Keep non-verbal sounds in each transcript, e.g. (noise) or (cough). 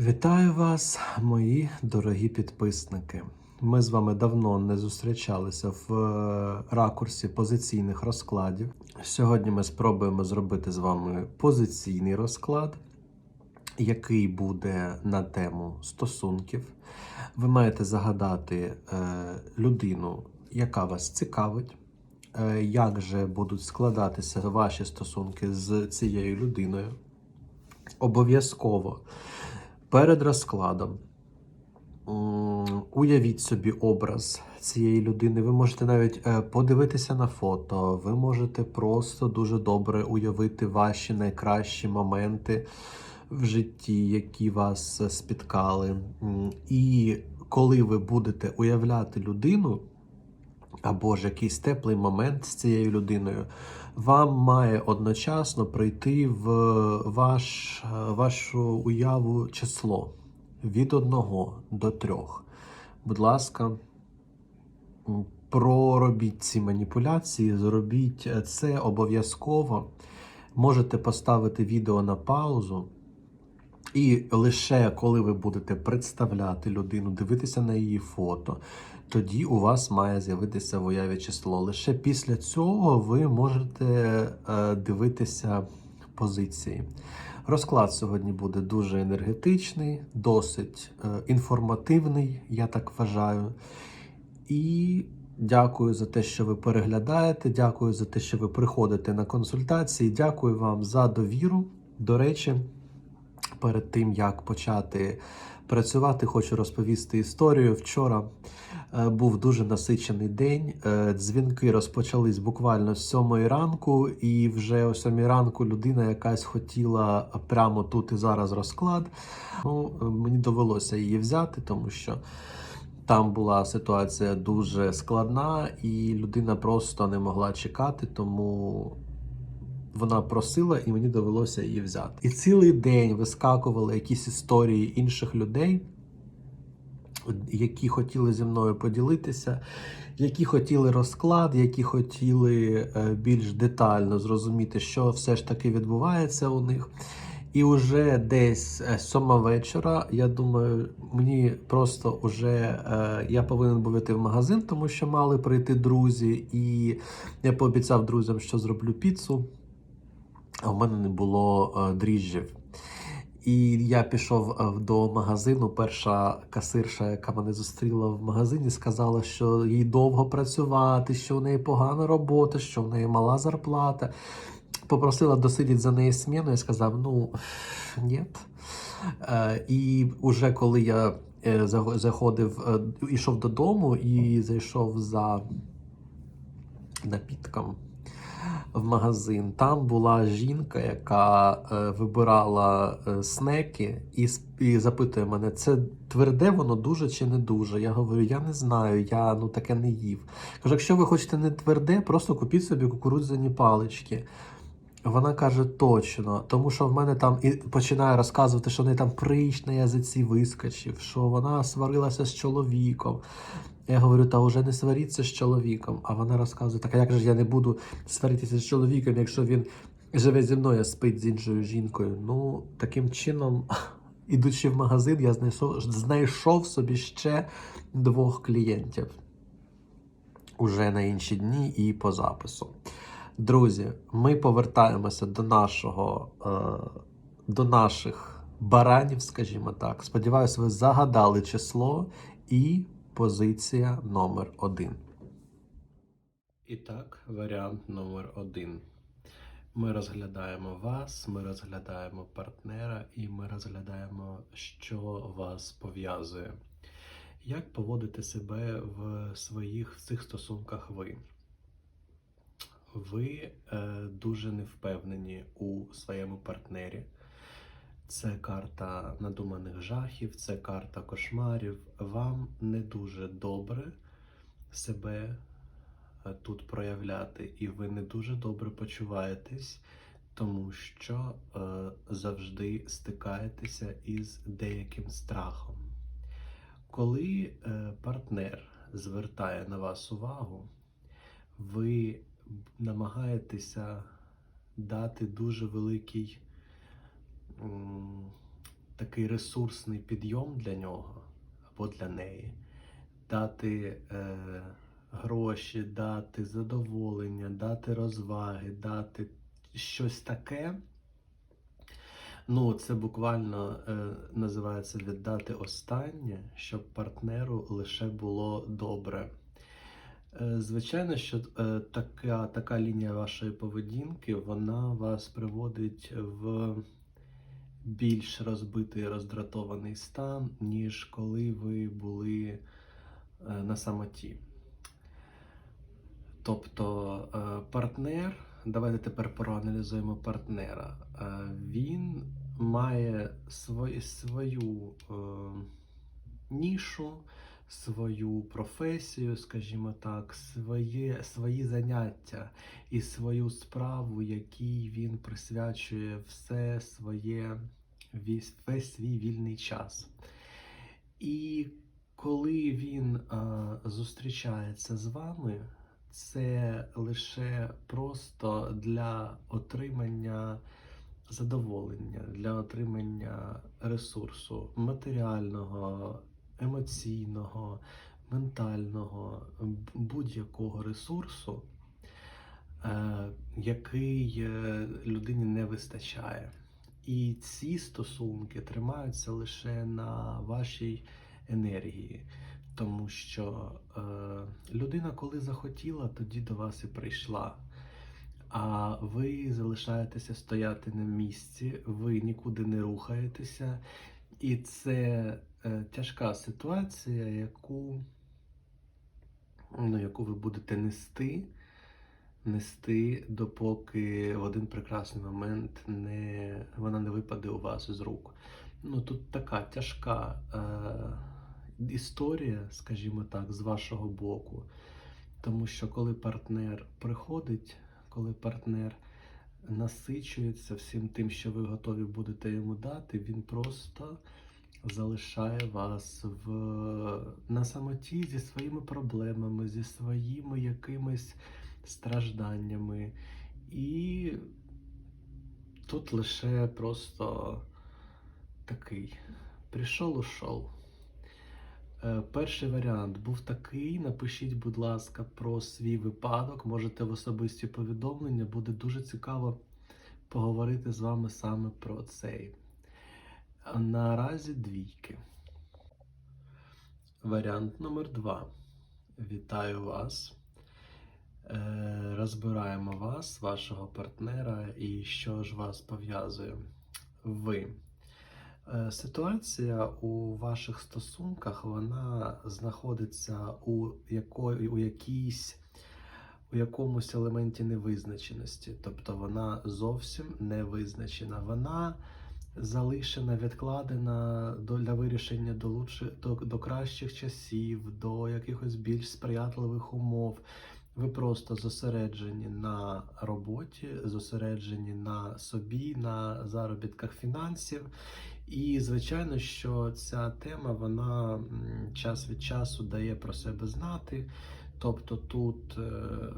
Вітаю вас, мої дорогі підписники. Ми з вами давно не зустрічалися в е, ракурсі позиційних розкладів. Сьогодні ми спробуємо зробити з вами позиційний розклад, який буде на тему стосунків. Ви маєте загадати е, людину, яка вас цікавить, е, як же будуть складатися ваші стосунки з цією людиною. Обов'язково перед розкладом уявіть собі образ цієї людини. Ви можете навіть е, подивитися на фото, ви можете просто дуже добре уявити ваші найкращі моменти в житті, які вас е, спіткали. І коли ви будете уявляти людину, або ж якийсь теплий момент з цією людиною, вам має одночасно прийти в ваш, вашу уяву число від 1 до 3. Будь ласка, проробіть ці маніпуляції, зробіть це обов'язково. Можете поставити відео на паузу. І лише коли ви будете представляти людину, дивитися на її фото, тоді у вас має з'явитися в уяві число. Лише після цього ви можете е, дивитися позиції. Розклад сьогодні буде дуже енергетичний, досить е, інформативний, я так вважаю. І дякую за те, що ви переглядаєте. Дякую за те, що ви приходите на консультації. Дякую вам за довіру. До речі, перед тим як почати працювати, хочу розповісти історію. Вчора був дуже насичений день. Е, Дзвінки розпочались буквально з сьомої ранку, і вже о сьомій ранку людина якась хотіла прямо тут і зараз розклад. Ну, е, мені довелося її взяти, тому що. Там була ситуація дуже складна, і людина просто не могла чекати, тому вона просила, і мені довелося її взяти. І цілий день вискакували якісь історії інших людей, які хотіли зі мною поділитися, які хотіли розклад, які хотіли е, більш детально зрозуміти, що все ж таки відбувається у них. І вже десь е, сьома вечора, я думаю, мені просто вже е, я повинен був йти в магазин, тому що мали прийти друзі, і я пообіцяв друзям, що зроблю піцу а в мене не було е, дріжджів. І я пішов е, до магазину. Перша касирша, яка мене зустріла в магазині, сказала, що їй довго працювати, що в неї погана робота, що в неї мала зарплата. Попросила досидіти за неї сміну, я сказав: ну ні. Е, і вже коли я е, заходив, ішов додому і зайшов за напітком в магазин. Там була жінка, яка е, вибирала е, снеки і, і запитує мене, це тверде воно дуже чи не дуже. Я говорю, я не знаю, я ну таке не їв. Кажу, якщо ви хочете не тверде, просто купіть собі кукурудзяні палички. Вона каже точно, тому що в мене там і починає розказувати, що в неї там прищ на язиці вискочив, що вона сварилася з чоловіком. Я говорю, та вже не сваріться з чоловіком. А вона розказує, так як же я не буду сваритися з чоловіком, якщо він живе зі мною, спить з іншою жінкою. Ну, таким чином, (laughs) ідучи в магазин, я знайшов, знайшов собі ще двох клієнтів уже на інші дні і по запису. Друзі, ми повертаємося до нашого, е, до наших баранів, скажімо так. Сподіваюсь, ви загадали число і позиція номер один. І так, варіант номер один. Ми розглядаємо вас, ми розглядаємо партнера і ми розглядаємо, що вас пов'язує. Як поводите себе в своїх в цих стосунках ви? Ви е, дуже невпевнені у своєму партнері. Це карта надуманих жахів, це карта кошмарів. Вам не дуже добре себе е, тут проявляти, і ви не дуже добре почуваєтесь, тому що е, завжди стикаєтеся із деяким страхом. Коли е, партнер звертає на вас увагу, ви намагаєтеся дати дуже великий такий ресурсний підйом для нього або для неї, дати е, гроші, дати задоволення, дати розваги, дати щось таке. Ну, це буквально е, називається віддати останнє, щоб партнеру лише було добре. Е, Звичайно, що е, така, така лінія вашої поведінки, вона вас приводить в більш розбитий роздратований стан, ніж коли ви були е, на самоті. Тобто е, партнер, давайте тепер проаналізуємо партнера. Е, Він має свою, свою нішу, свою професію, скажімо так, своє, свої заняття і свою справу, якій він присвячує все своє весь, свій вільний час. І коли він е, зустрічається з вами, це лише просто для отримання задоволення, для отримання ресурсу матеріального, емоційного, ментального, будь-якого ресурсу, е, який е, людині не вистачає. І ці стосунки тримаються лише на вашій енергії. Тому що е, людина, коли захотіла, тоді до вас і прийшла. А ви залишаєтеся стояти на місці, ви нікуди не рухаєтеся, і це е, тяжка ситуація, яку, ну, яку ви будете нести, нести, допоки в один прекрасний момент не, вона не випаде у вас з рук. Ну тут така тяжка е, історія, скажімо так, з вашого боку. Тому що коли партнер приходить, коли партнер насичується всім тим, що ви готові будете йому дати, він просто залишає вас в, на самоті зі своїми проблемами, зі своїми якимись стражданнями. І тут лише просто такий прийшов, ушов. Е, Перший варіант був такий. Напишіть, будь ласка, про свій випадок. Можете в особисті повідомлення. Буде дуже цікаво поговорити з вами саме про цей. Наразі двійки. Варіант номер два. Вітаю вас. Е, Розбираємо вас, вашого партнера і що ж вас пов'язує. Ви. Е, Ситуація у ваших стосунках вона знаходиться у, якої, у якійсь у якомусь елементі невизначеності, тобто вона зовсім не визначена. Вона залишена, відкладена до, для вирішення до, лучших, до, до кращих часів, до якихось більш сприятливих умов. Ви просто зосереджені на роботі, зосереджені на собі, на заробітках фінансів. І звичайно, що ця тема вона час від часу дає про себе знати. Тобто тут е,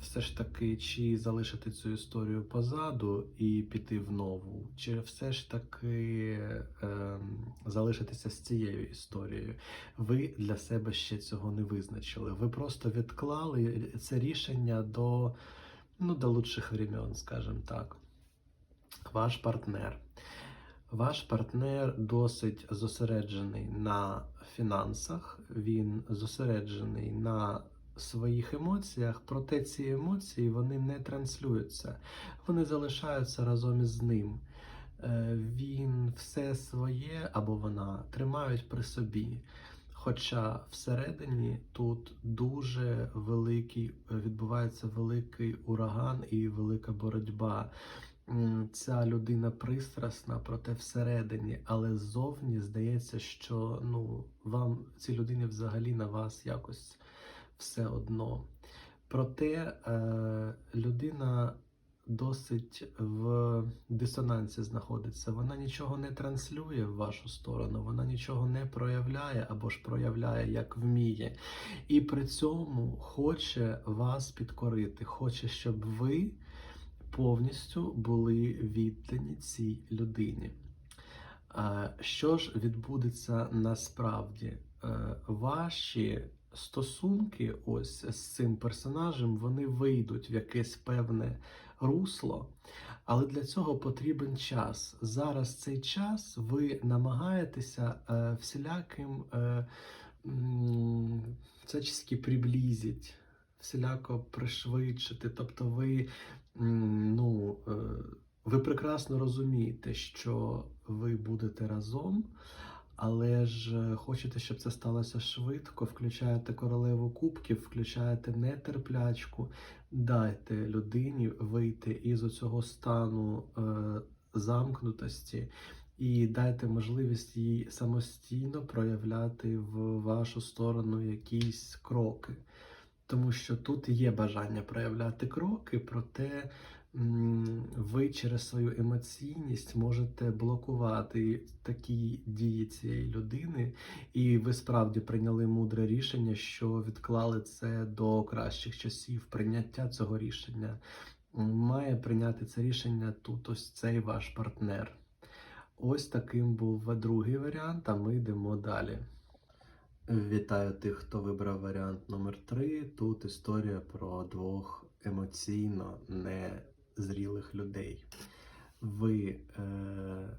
все ж таки, чи залишити цю історію позаду і піти в нову, чи все ж таки е, залишитися з цією історією. Ви для себе ще цього не визначили. Ви просто відклали це рішення до, ну, до лучших времен, скажімо так. Ваш партнер. Ваш партнер досить зосереджений на фінансах, він зосереджений на своїх емоціях, проте ці емоції вони не транслюються, вони залишаються разом із ним. Е, Він все своє або вона тримають при собі. Хоча всередині тут дуже великий відбувається великий ураган і велика боротьба. Ця людина пристрасна, проте всередині, але ззовні здається, що ну вам цій людині взагалі на вас якось все одно. Проте е, людина досить в дисонансі знаходиться. Вона нічого не транслює в вашу сторону, вона нічого не проявляє або ж проявляє як вміє. І при цьому хоче вас підкорити, хоче, щоб ви повністю були віддані цій людині. Е, Що ж відбудеться насправді? Е, Ваші стосунки ось з цим персонажем вони вийдуть в якесь певне русло, але для цього потрібен час. Зараз цей час ви намагаєтеся е, всіляким всячески приблизить, всіляко пришвидшити. Тобто ви, ну, е, ви прекрасно розумієте, що ви будете разом, але ж хочете, щоб це сталося швидко, включаєте королеву кубків, включаєте нетерплячку, дайте людині вийти із цього стану е, замкнутості і дайте можливість їй самостійно проявляти в вашу сторону якісь кроки. Тому що тут є бажання проявляти кроки, проте ви через свою емоційність можете блокувати такі дії цієї людини, і ви справді прийняли мудре рішення, що відклали це до кращих часів. Прийняття цього рішення має прийняти це рішення тут ось цей ваш партнер. Ось таким був другий варіант, а ми йдемо далі. Вітаю тих, хто вибрав варіант номер 3 Тут історія про двох емоційно незрілих людей. Ви е,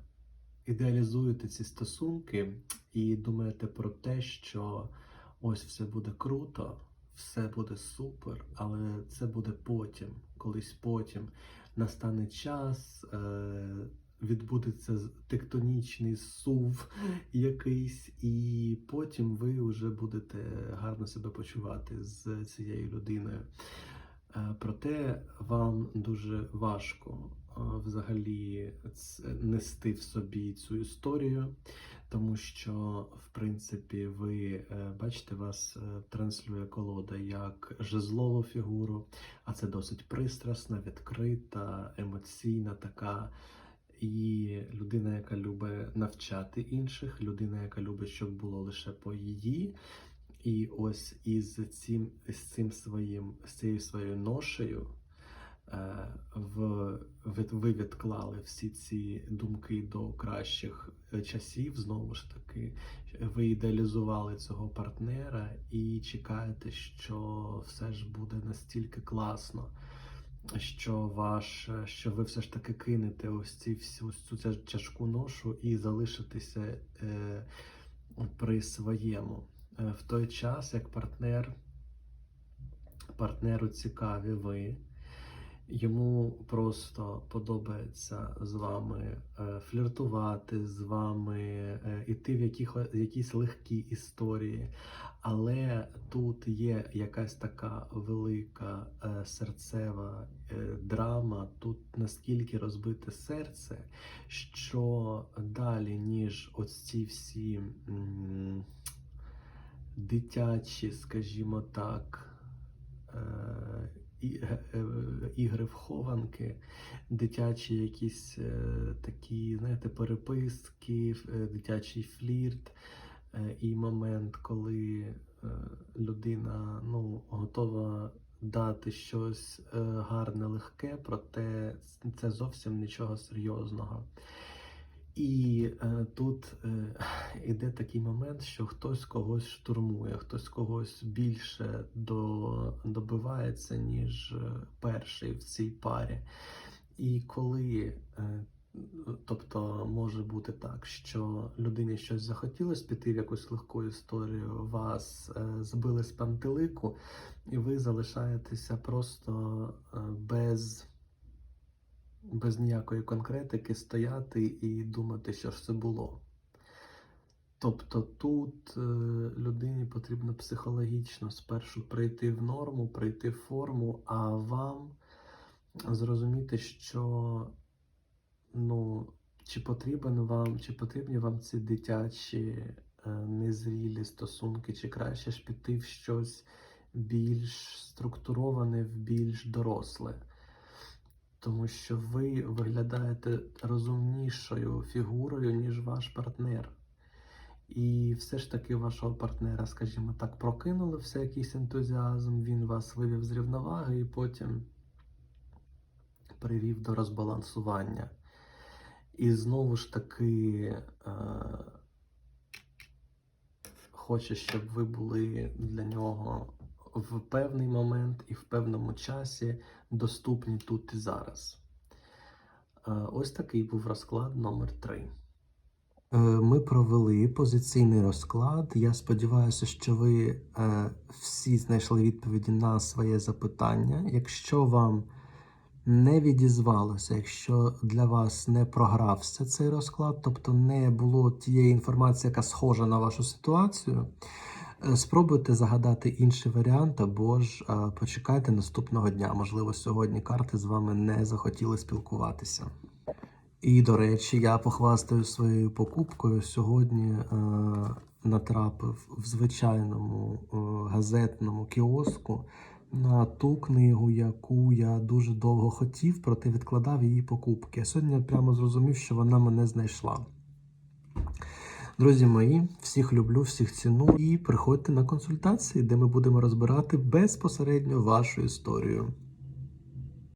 ідеалізуєте ці стосунки і думаєте про те, що ось все буде круто, все буде супер, але це буде потім, колись потім настане час. Е, Відбудеться тектонічний сув якийсь, і потім ви вже будете гарно себе почувати з цією людиною. Е, Проте вам дуже важко е, взагалі нести в собі цю історію, тому що, в принципі, ви е, бачите, вас транслює колода як жезлову фігуру, а це досить пристрасна, відкрита, емоційна така. І людина, яка любить навчати інших, людина, яка любить, щоб було лише по її. І ось із цим, з цим своїм, з цією своєю ношею е, в, ви, відклали всі ці думки до кращих часів. Знову ж таки, ви ідеалізували цього партнера і чекаєте, що все ж буде настільки класно що ваш, що ви все ж таки кинете ось ці всю цю тяжку ношу і залишитеся е, при своєму. Е, в той час, як партнер, партнеру цікаві ви, йому просто подобається з вами е, фліртувати, з вами е, іти в яких, якісь легкі історії. Але тут є якась така велика е, серцева драма, тут наскільки розбите серце, що далі, ніж ось ці всі дитячі, скажімо так, ігри в хованки, дитячі якісь е, такі, знаєте, переписки, е, дитячий флірт. Е, і момент, коли е, людина ну, готова дати щось е, гарне, легке, проте це зовсім нічого серйозного. І е, тут е, (sighs) іде такий момент, що хтось когось штурмує, хтось когось більше до, добивається, ніж е, перший в цій парі. І коли е, Тобто може бути так, що людині щось захотілося піти в якусь легку історію, вас е, збили з пантелику, і ви залишаєтеся просто е, без, без ніякої конкретики стояти і думати, що ж це було. Тобто тут е, людині потрібно психологічно спершу прийти в норму, прийти в форму, а вам зрозуміти, що ну, чи потрібен вам, чи потрібні вам ці дитячі е, незрілі стосунки, чи краще ж піти в щось більш структуроване, в більш доросле. Тому що ви виглядаєте розумнішою фігурою, ніж ваш партнер. І все ж таки вашого партнера, скажімо так, прокинули все якийсь ентузіазм, він вас вивів з рівноваги і потім привів до розбалансування. І знову ж таки е, хоче, щоб ви були для нього в певний момент і в певному часі доступні тут і зараз. Е, Ось такий був розклад номер 3. Ми провели позиційний розклад. Я сподіваюся, що ви е, всі знайшли відповіді на своє запитання. Якщо вам не відізвалося, якщо для вас не програвся цей розклад, тобто не було тієї інформації, яка схожа на вашу ситуацію, е, спробуйте загадати інший варіант або ж е, почекайте наступного дня. Можливо, сьогодні карти з вами не захотіли спілкуватися. І, до речі, я похвастаю своєю покупкою. Сьогодні е, натрапив в звичайному е, газетному кіоску на ту книгу, яку я дуже довго хотів, проте відкладав її покупки. А сьогодні я прямо зрозумів, що вона мене знайшла. Друзі мої, всіх люблю, всіх ціну і приходьте на консультації, де ми будемо розбирати безпосередньо вашу історію.